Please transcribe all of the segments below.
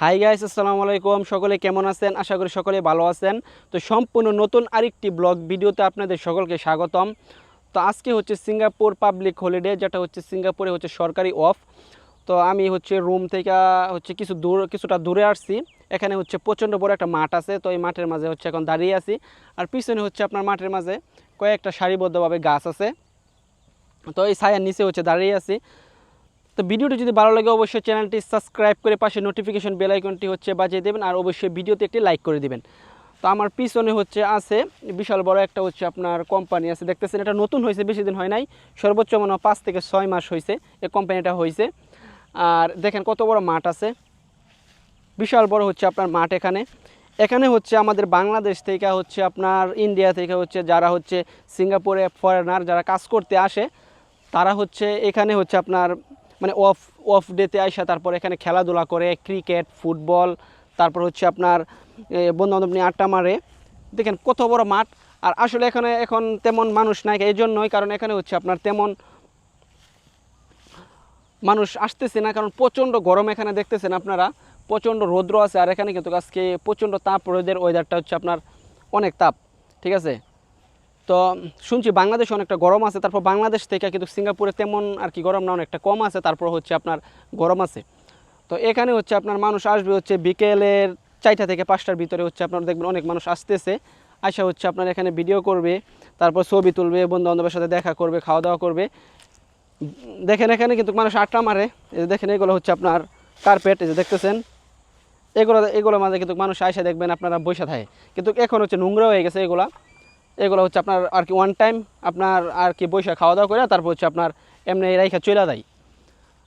Hi guys আসসালামু আলাইকুম। সকলে কেমন আছেন? আশা করি সকলে ভালো আছেন। তো সম্পূর্ণ নতুন আরেকটি ব্লগ ভিডিওতে আপনাদের সকলকে স্বাগতম। তো আজকে হচ্ছে সিঙ্গাপুর পাবলিক হলিডে যেটা হচ্ছে সিঙ্গাপুরে হচ্ছে সরকারি অফ তো আমি হচ্ছে রুম থেকে, হচ্ছে কিছু দূর, কিছুটা দূরে আসছি। এখানে হচ্ছে প্রচণ্ড বড় একটা মাঠ আছে। তো এই মাঠের মাঝে হচ্ছে এখন দাঁড়িয়ে আছি। আর পিছনে হচ্ছে আপনার মাঠের মাঝে কয়েকটা সারিবদ্ধভাবে গাছ আছে। তো এই ছায়ার নিচে হচ্ছে দাঁড়িয়ে আছি। তো ভিডিওটি যদি ভালো লাগে অবশ্যই চ্যানেলটি সাবস্ক্রাইব করে পাশে নোটিফিকেশন বেল আইকনটি হচ্ছে বাজিয়ে দেবেন আর অবশ্যই ভিডিওতে একটি লাইক করে দিবেন। তো আমার পিছনে হচ্ছে আছে বিশাল বড় একটা হচ্ছে আপনার কোম্পানি আছে। দেখতেছেন এটা নতুন হয়েছে, বেশি দিন হয় নাই। সর্বোচ্চ মনে হয় পাঁচ থেকে ছয় মাস হয়েছে এই কোম্পানিটা হয়েছে। আর দেখেন কত বড় মাঠ আছে। বিশাল বড় হচ্ছে আপনার মাঠ এখানে। এখানে হচ্ছে আমাদের বাংলাদেশ থেকে হচ্ছে আপনার ইন্ডিয়া থেকে হচ্ছে যারা হচ্ছে সিঙ্গাপুরে ফরেনার যারা কাজ করতে আসে, তারা হচ্ছে এখানে হচ্ছে আপনার মানে অফ অফ ডেতে আসা তারপর এখানে খেলাধুলা করে ক্রিকেট ফুটবল তারপর হচ্ছে আপনার বন্ধু বান্ধব নিয়ে আড্ডা মারে। দেখেন কত বড় মাঠ। আর আসলে এখানে এখন তেমন মানুষ নাই এই জন্যই কারণ এখানে হচ্ছে আপনার তেমন মানুষ আসতেছে না, কারণ প্রচণ্ড গরম এখানে দেখতেছেন আপনারা। প্রচণ্ড রৌদ্র আছে, আর এখানে কিন্তু আজকে প্রচণ্ড তাপ রোদের ওয়েদারটা হচ্ছে আপনার অনেক তাপ, ঠিক আছে? তো শুনছি বাংলাদেশে অনেকটা গরম আছে, তারপর বাংলাদেশ থেকে কিন্তু সিঙ্গাপুরে তেমন আর কি গরম না, অনেকটা কম আছে, তারপর হচ্ছে আপনার গরম আছে। তো এখানে হচ্ছে আপনার মানুষ আসবে হচ্ছে বিকেলের চারটা থেকে পাঁচটার ভিতরে হচ্ছে আপনার দেখবেন অনেক মানুষ আসতেছে। আসা হচ্ছে আপনার এখানে ভিডিও করবে, তারপর ছবি তুলবে বন্ধু বান্ধবের সাথে দেখা করবে খাওয়া দাওয়া করবে। দেখেন এখানে কিন্তু মানুষ আটটা মারে, এই যে দেখেন এগুলো হচ্ছে আপনার কার্পেট এই যে দেখতেছেন? এগুলো এগুলো মাঝে কিন্তু মানুষ আইসা দেখবেন আপনারা বসে থাকে। কিন্তু এখন হচ্ছে নোংরা হয়ে গেছে এগুলা। এগুলো হচ্ছে আপনার আর কি ওয়ান টাইম আপনার আর কি বৈশা খাওয়া দাওয়া করে তারপর হচ্ছে আপনার এমনি রাইখা চলে দেয়।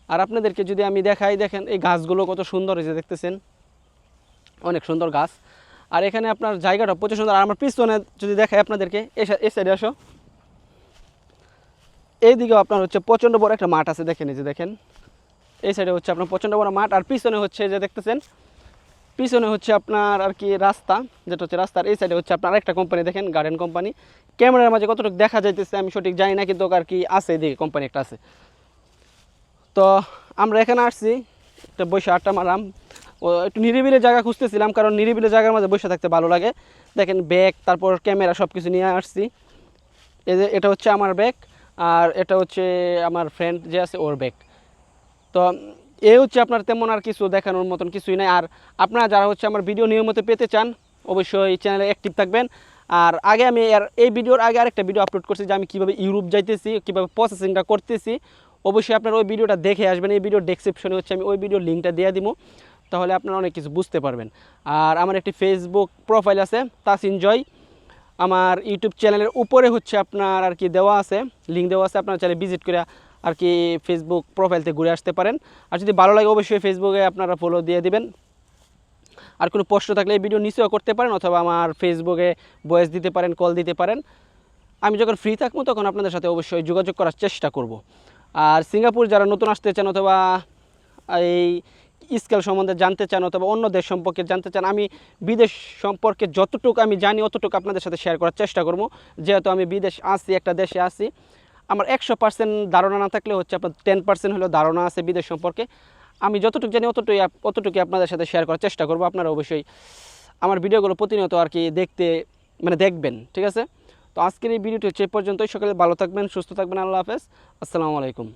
আর আপনাদেরকে যদি আমি দেখাই, দেখেন এই গাছগুলো কত সুন্দর হয়েছে দেখতেছেন, অনেক সুন্দর গাছ। আর এখানে আপনার জায়গাটা প্রচুর সুন্দর। আর আমার পিছনে যদি দেখাই আপনাদেরকে, এই সাইডে আসো। এইদিকেও আপনার হচ্ছে প্রচণ্ড বড় একটা মাঠ আছে, দেখেন এই যে দেখেন। এই সাইডে হচ্ছে আপনার প্রচণ্ড বড় মাঠ। আর পিছনে হচ্ছে যে দেখতেছেন পিছনে হচ্ছে আপনার আর কি রাস্তা, যেটা হচ্ছে রাস্তার এই সাইডে হচ্ছে আপনার আরেকটা কোম্পানি দেখেন গার্ডেন কোম্পানি ক্যামেরার মাঝে কতটুকু দেখা যাইতেছে আমি সঠিক জানি না, কিন্তু আর কি আছে, এদিকে কোম্পানি একটা আছে। তো আমরা এখানে আসছি, একটা বসে আটটা মারাম একটু নিরিবিলি জায়গা খুঁজতেছিলাম, কারণ নিরিবিলি জায়গার মাঝে বসে থাকতে ভালো লাগে। দেখেন ব্যাগ তারপর ক্যামেরা সব কিছু নিয়ে আসছি। এই যে, এটা হচ্ছে আমার ব্যাগ আর এটা হচ্ছে আমার ফ্রেন্ড যে আছে, ওর ব্যাগ তো এ হচ্ছে আপনার তেমন আর কিছু দেখানোর মতন কিছুই নাই। আর আপনারা যারা হচ্ছে আমার ভিডিও নিয়মিত পেতে চান, অবশ্যই চ্যানেলে অ্যাক্টিভ থাকবেন। আর আগে আমি এই ভিডিওর আগে আরেকটা ভিডিও আপলোড করছি যে আমি কীভাবে ইউরোপ যাইতেছি, কীভাবে প্রসেসিংটা করতেছি। অবশ্যই আপনারা ওই ভিডিওটা দেখে আসবেন। এই ভিডিও ডেসক্রিপশনে হচ্ছে আমি ওই ভিডিও লিঙ্কটা দিয়ে দিব। তাহলে আপনারা অনেক কিছু বুঝতে পারবেন। আর আমার একটি ফেসবুক প্রোফাইল আছে তাস এনজয় আমার ইউটিউব চ্যানেলের উপরে হচ্ছে আপনার আর কি দেওয়া আছে লিঙ্ক দেওয়া আছে। আপনারা চাইলে ভিজিট করে আর কি ফেসবুক প্রোফাইলতে ঘুরে আসতে পারেন। আর যদি ভালো লাগে, অবশ্যই ফেসবুকে আপনারা ফলো দিয়ে দিবেন। আর কোনো প্রশ্ন থাকলে এই ভিডিও নিচেও করতে পারেন, অথবা আমার ফেসবুকে ভয়েস দিতে পারেন কল দিতে পারেন। আমি যখন ফ্রি থাকব, তখন আপনাদের সাথে অবশ্যই যোগাযোগ করার চেষ্টা করব। আর সিঙ্গাপুর যারা নতুন আসতে চান, অথবা এই স্কেল সম্বন্ধে জানতে চান, অথবা অন্য দেশ সম্পর্কে জানতে চান, আমি বিদেশ সম্পর্কে যতটুকু আমি জানি, অতটুকু আপনাদের সাথে শেয়ার করার চেষ্টা করব। যেহেতু আমি বিদেশ আসি একটা দেশে আসি আমার একশো পার্সেন্ট ধারণা না থাকলে হচ্ছে আপনার টেন পার্সেন্ট হলেও ধারণা আছে বিদেশ সম্পর্কে। আমি যতটুকু জানি অতটুকু অতটুকু আপনাদের সাথে শেয়ার করার চেষ্টা করব। আপনারা অবশ্যই আমার ভিডিওগুলো প্রতিনিয়ত আর কি দেখতে মানে দেখবেন, ঠিক আছে? তো আজকের এই ভিডিওটি হচ্ছে পর্যন্তই। সকালে ভালো থাকবেন, সুস্থ থাকবেন। আল্লাহ হাফেজ। আসসালামু আলাইকুম।